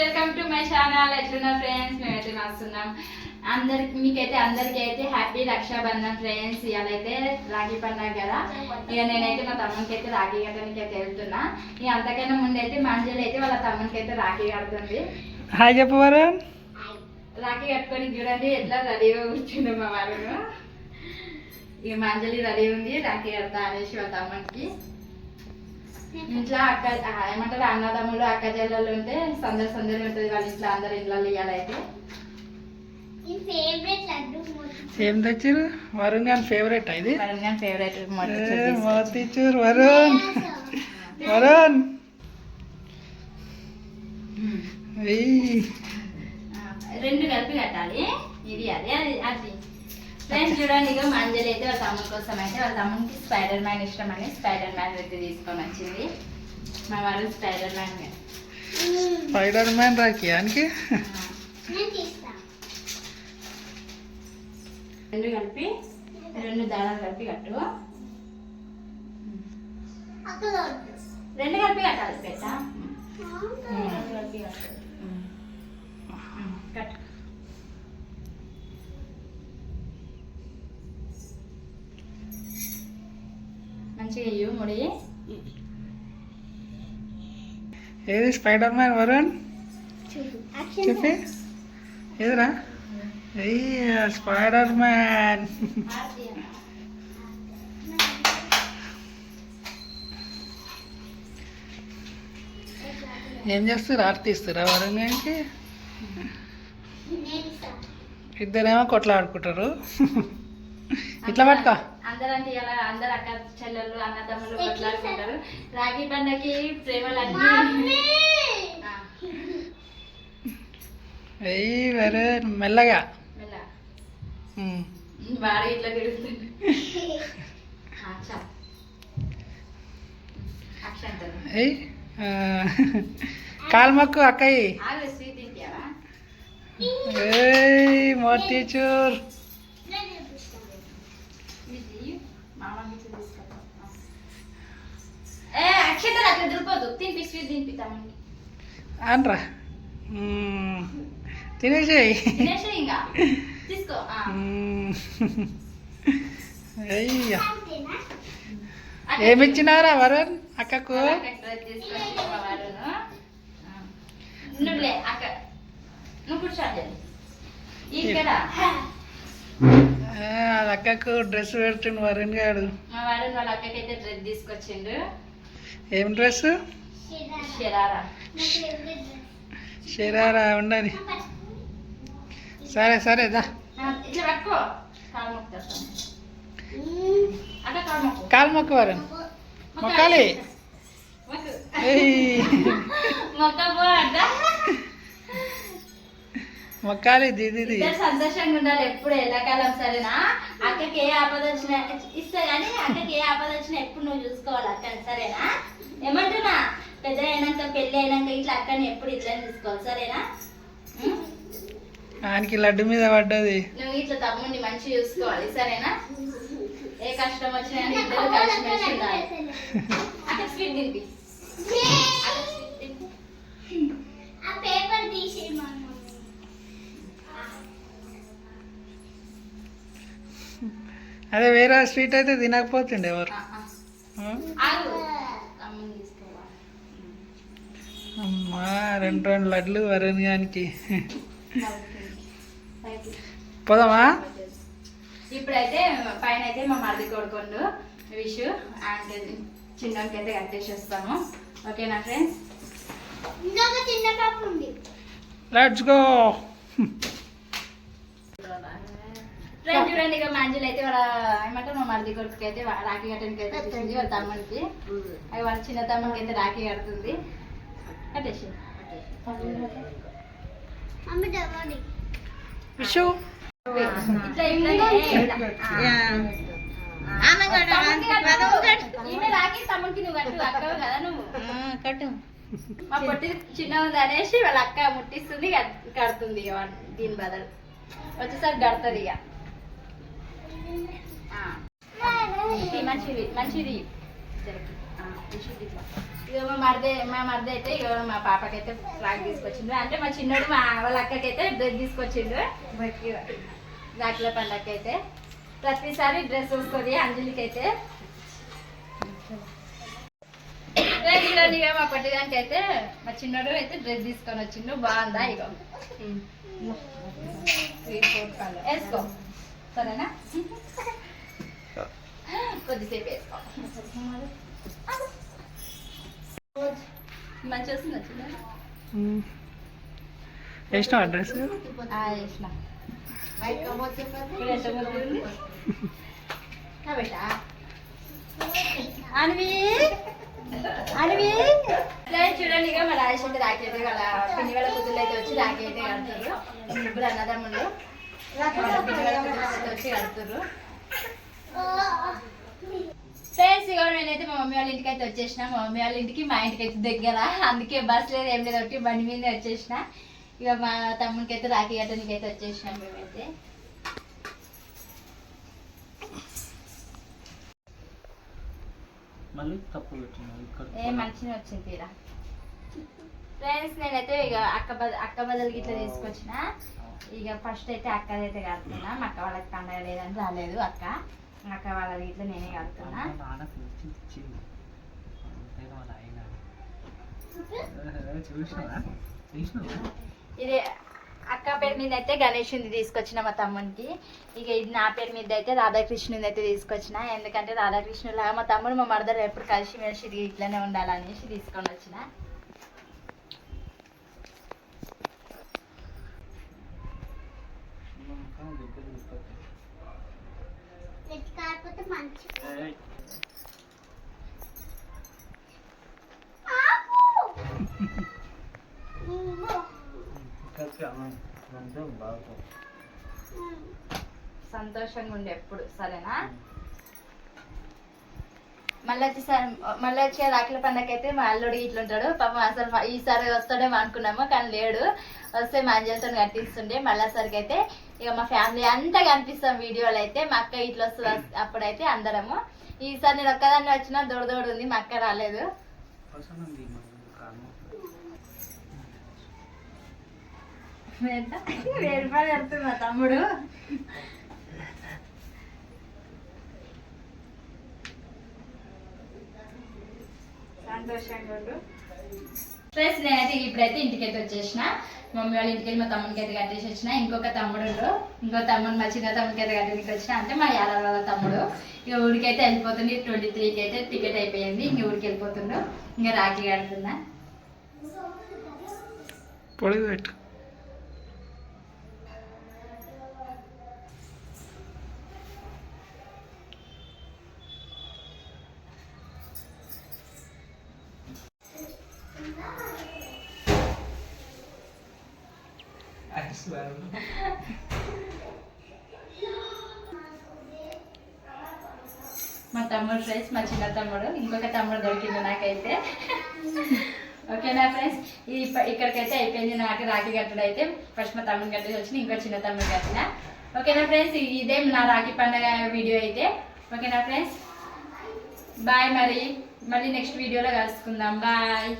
Welcome to my channel ఎట్లున్నా friends మేమైతే వస్తున్నాం అందరికి మీకైతే అందరికి అయితే హ్యాపీ రక్షాబంధన్ ఫ్రెండ్స్ ఇవాళ అయితే రాఖీ పండుగ కదా. ఇక నేనైతే మా తమ్మునికి అయితే రాఖీ కట్టడానికి అయితే వెళ్తున్నా. ఇక అంతకన్నా ముందు అయితే మంజులు అయితే వాళ్ళ తమ్మునికి అయితే రాఖీ కడుతుంది. హాయ్ చెప్పు వరుణ్ రాఖీ కట్టుకొని చూడండి ఎట్లా రెడీగా కూర్చుండు మా వాళ్ళు ఇక మంజలి రెడీ ఉంది రాఖీ కడతా అనేసి వాళ్ళ తమ్మునికి. ఇంట్లో అక్క ఏమంటారు అన్నదమ్ములు అక్క చెల్లెలు ఉంటే సందడి సందడి ఉంటుంది వాళ్ళ ఇంట్లో అందరు ఇంట్లో ఇవ్వాలైతే ఏం తెచ్చిరు వరుణ్ గారి ఫేవరెట్ ఇది? వరుణ్ ఫేవరెట్ ఏ, మోతీచూర్ వరుణ్! వరుణ్! ఏయ్, రెండు కలిపి కట్టాలి. ఇది అది అది అది. ఫ్రెండ్స్ చూడండి ఇక మంజలి అయితే వాళ్ళ తమ్ముడి కోసం అయితే వాళ్ళ తమ్ముడికి స్పైడర్ మ్యాన్ ఇష్టం అని స్పైడర్ మ్యాన్ అయితే తీసుకొని వచ్చింది. మా వారు స్పైడర్ మ్యాన్ స్పైడర్ మ్యాన్ రాకి రెండు కలిపి రెండు దారాలు కలిపి కట్టు. రెండు కలిపి కట్టాలి పెట్ట రెండు కలిపి కట్టు. మంచిగా ఇయ్యు ముడి. ఏది? Spider-Man Varun? చెప్పి. ఏదిరా? స్పైడర్ మ్యాన్ ఏం చేస్తారు ఆర్తి ఇస్తారా వరుణ్ గారికి ఇద్దరేమో కొట్లాడుకుంటారు. ఇట్లా పట్టుకో. అందరంటే ఇలా అందరు అక్క చెల్లెళ్ళు అన్నదమ్ములు కొట్లాడుకుంటారు. రాఖీ పండగకి ప్రేమలన్నీ. ఆ, ఏయ్ వరుణ్ మెల్లగా. వాడు ఇట్లా తిరుగుతుంది. కాల్మక్కు అక్కయ్య. మోతీచూర్ ఇది మామకి ఇచ్చి తీసుకెళ్తా. ఏ తినిపి స్వీట్ అనరా. తినేసేయ్. ఇంకా. తీసుకో. అయ్యా. ఏమిచ్చినారా వరుణ్ అక్కకు? అది అక్కకు డ్రెస్ పెడుతుండు వరుణ్ మా వాడు వాళ్ళ అక్కకైతే డ్రెస్ తీసుకొచ్చిండు. ఏం డ్రెస్? షరారా. శరారా ఉండని. సరే సరే దా. కాలు మొక్కుతా అక్క కాలు మొక్కు. కాల్మక్కు వరుణ్. మొక్కాలి. మొక్కాలి ఇద్దరు సంతోషంగా ఉండాలి ఎప్పుడు ఎల్లకాలం సరేనా? అక్కకి ఏ ఆపద వచ్చినా ఇస్తా కానీ అక్కకి ఏ ఆపద వచ్చినా ఎప్పుడు నువ్వు చూసుకోవాలి అక్కని సరేనా? ఏమంటున్నా? పెద్ద అయినాక పెళ్ళి అయినాక ఇట్లా అక్కని ఎప్పుడు ఇట్లా చూసుకోవాలి సరేనా? ఆయనకి లడ్డు మీద పడ్డది. నువ్వు ఇట్లా తమ్ముడిని మంచిగా చూసుకోవాలి సరేనా? ఏ కష్టం వచ్చినా ఇద్దరు అక్కడ స్వీట్ అక్కడ అదే వేరే స్వీట్ అయితే తినకపోతుండే ఎవరు? రెండు రెండు లడ్లు వరుణ్ గానికి. పైకి. పోదామా? ఇప్పుడైతే పైన అయితే మా మరిది కొడుకుండు విష్ అండ్ చిన్నకి అయితే కట్టేసేస్తాము. ఓకేనా ఫ్రెండ్స్? Let's go. ఫ్రెండ్స్ చూడండి ఇక మంజులు అయితే వాళ్ళ ఏమంటారు మా మరిది కొడుకుకి అయితే రాఖీ కట్టడానికి అయితే వచ్చింది వాళ్ళ తమ్ముడికి. వాళ్ళ చిన్న తమ్ముడికి అయితే రాఖీ కడుతుంది. కట్టేసి విషు ఇట్లా ఇట్లా ఈమె రాఖీ తమ్ముడికి నువ్వు కట్టు అక్కవు కదా నువ్వు కట్టు మా పొట్టి చిన్న ఉంది అనేసి వాళ్ళ అక్క ముట్టిస్తుంది కడుతుంది ఇక దీని బదులు వచ్చేసరికి కడుతుంది ఇక మంచిది. మంచిది ఇక మా మరిదే మా మరిది అయితే ఇక మా పాపకైతే ఫ్రాక్ తీసుకొచ్చిండు. అంటే మా చిన్నోడు మా వాళ్ళ అక్కకైతే డ్రెస్ తీసుకొచ్చిండు. ఇక రాఖీల పండగకి అయితే ప్రతిసారి డ్రెస్ వస్తుంది అంజలికి అయితే మా పట్టుదానికి అయితే మా చిన్నోడు అయితే డ్రెస్ తీసుకొని వచ్చిండు. బాగుందా ఇక వేసుకో. సరేనా? కొద్దిసేపు వేసుకో. వేసిన. అడ్రస్. అన్వి? అన్వి? చూడండి ఇక మా రాజేష్ అంటే రాఖీ అయితే వాళ్ళ పిన్ని వాళ్ళ కూతుళ్ళు అయితే వచ్చి రాఖీ అయితే కడతారు ముగ్గురు అన్నదమ్ములు. పిన్ని వాళ్ళ అయితే వచ్చి కడుతుర్రు ఫ్రెండ్స్ ఇక నేనైతే మా మమ్మీ వాళ్ళ ఇంటికి అయితే వచ్చేసిన. మా మమ్మీ వాళ్ళ ఇంటికి మా ఇంటికి అయితే దగ్గర. అందుకే బస్ లేదు ఏం లేదు. ఒకటి బండి మీద వచ్చేసిన. ఇక మా తమ్మునికి అయితే రాఖీ కట్టడానికి అయితే వచ్చేసినాం మేమైతే. మళ్ళీ తప్పు ఏ మంచిగా వచ్చింది తీరా. ఫ్రెండ్స్ నేనైతే ఇక అక్క బద అక్క బదులకి ఇట్లా తీసుకొచ్చిన. ఇక ఫస్ట్ అయితే అక్కదైతే కడుతున్నా మా అక్క వాళ్ళకి పండగ లేదని రాలేదు అక్క. అక్క వాళ్ళది ఇట్లా నేనే కడుతున్నా. ఇది అక్క పేరు మీద అయితే గణేష్ ఉంది తీసుకొచ్చిన మా తమ్మునికి. ఇక ఇది నా పేరు మీద అయితే రాధాకృష్ణుని అయితే తీసుకొచ్చిన. ఎందుకంటే రాధాకృష్ణులాగా మా తమ్ముడు మా మరదలు ఎప్పుడు కలిసి మెలిసి ఇట్లనే ఉండాలనేసి తీసుకొని వచ్చిన. కాకపోతే మంచి సంతోషంగా ఉండే ఎప్పుడు సరేనా? మళ్ళీ వచ్చేసారి మళ్ళీ వచ్చే రాఖీల పండగ అయితే మా అల్లుడు ఇట్లా ఉంటాడు. పాపం అసలు ఈసారి వస్తాడేమో అనుకున్నాము కానీ లేడు. వస్తే మా అంజలితో కట్టిస్తుండే. మళ్ళీసరికి అయితే ఇక మా ఫ్యామిలీ అంతా కనిపిస్తాం వీడియోలో అయితే. మా అక్క ఇట్లా వస్తుంది అప్పుడైతే అందరము. ఈసారి నేను ఒక్కదాన్ని వచ్చినా దొడ దొడ ఉంది మా అక్క రాలేదు. మా తమ్ముడు. సంతోషంగా ఫ్రెండ్స్ నేనైతే ఇప్పుడైతే ఇంటికి అయితే వచ్చేసిన. మమ్మీ వాళ్ళ ఇంటికి వెళ్ళి మా తమ్ముడికి అయితే కట్టేసి వచ్చిన ఇంకొక తమ్ముడు ఇంకో తమ్ముడు మా చిన్న తమ్ముడికి అయితే కట్టడానికి వచ్చిన. అంటే మా యాదవ వాళ్ళ తమ్ముడు. ఇక ఊరికి అయితే వెళ్ళిపోతుంది ట్వంటీ త్రీకి అయితే టికెట్ అయిపోయింది. ఇంక ఊరికి వెళ్ళిపోతుండ్రు ఇంకా రాఖీ కడుతున్నా. పొడిగి పెట్టు. మా తమ్ముడు ఫ్రెండ్స్ మా చిన్న తమ్ముడు ఇంకొక తమ్ముడు దొరికింది నాకైతే. ఓకేనా ఫ్రెండ్స్? ఇది ఇక్కడికైతే అయిపోయింది. నాకు రాఖీ కట్టడం అయితే ఫస్ట్ మా తమ్ముడు కట్టేసి వచ్చిన ఇంకో చిన్న తమ్ముడు కట్టిన. ఓకేనా ఫ్రెండ్స్? ఇదే నా రాఖీ పండగ వీడియో అయితే. ఓకేనా ఫ్రెండ్స్? బాయ్ మరి. మళ్ళీ నెక్స్ట్ వీడియోలో కలుసుకుందాం. బాయ్.